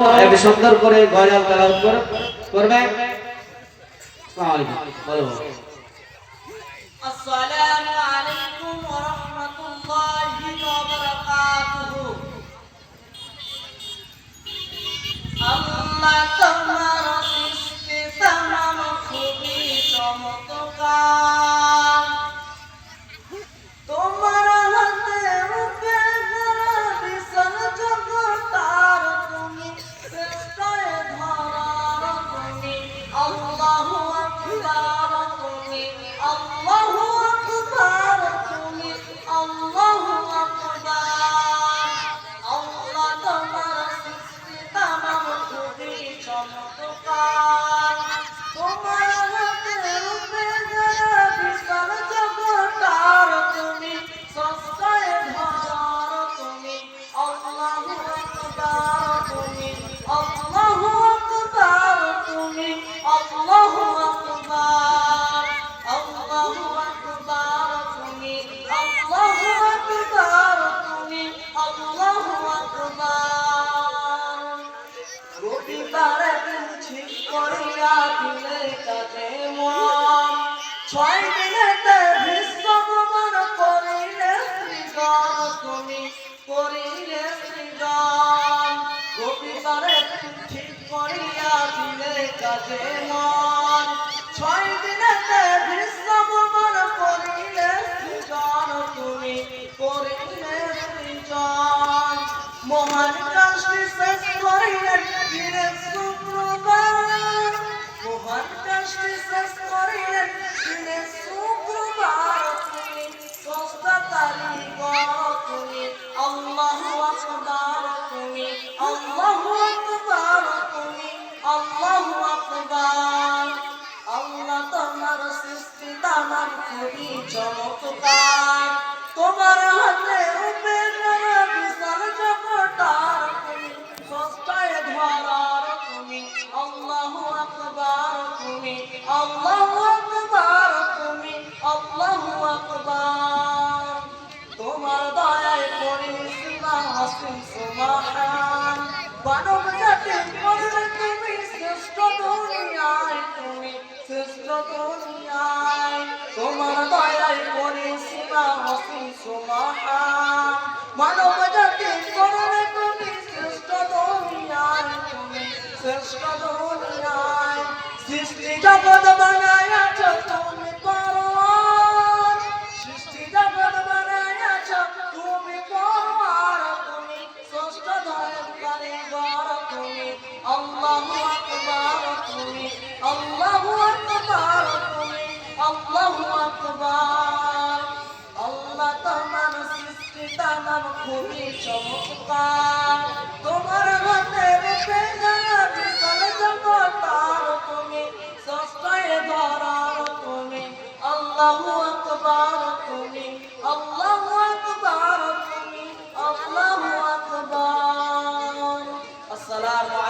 একটু সুন্দর করে গয়না তালাউত করে, করবে? বলো। আসসালামু আলাইকুম ওয়া রাহমাতুল্লাহি ওয়া বারাকাতুহু। আল্লাহ তোমার সৃষ্টি, তোমার খুবই চমৎকার। দিন ঠিক করিয়া দিলে কাজে মন। ছয় দিনেতে বিশ্বভ্রমণ করিলে শ্রীগণ তুমি করিলে শ্রীগণ রবিবারে দিন ঠিক করিয়া দিলে কাজে মন। ছয় দিনেতে বিশ্বভ্রমণ করিলে শ্রীগণ তুমি করিলে শ্রীগণ মহান তোমার সৃষ্টি তামাম খুবই চমৎকার আল্লাহু আকবার, তুমি আল্লাহু আকবার। তোমার দয়ায় পরিসীমা হাসিন সুমাহান মানব জাতি করবে তুমি শ্রেষ্ঠ দুনিয়ায়, তুমি শ্রেষ্ঠ দুনিয়ায়। তোমার দয়ায় পরিসীমা হাসিন সুমাহান জগৎ বানায়াছ তুমি পরওয়ার সৃষ্টি জগৎ বানায়াছ তুমি পরওয়ার তুমি ষষ্ঠ ধরেন কারিগর তুমি আল্লাহু আকবার তুমি আল্লাহু আকবার তুমি আল্লাহু আকবার আল্লাহ তোমার সৃষ্টি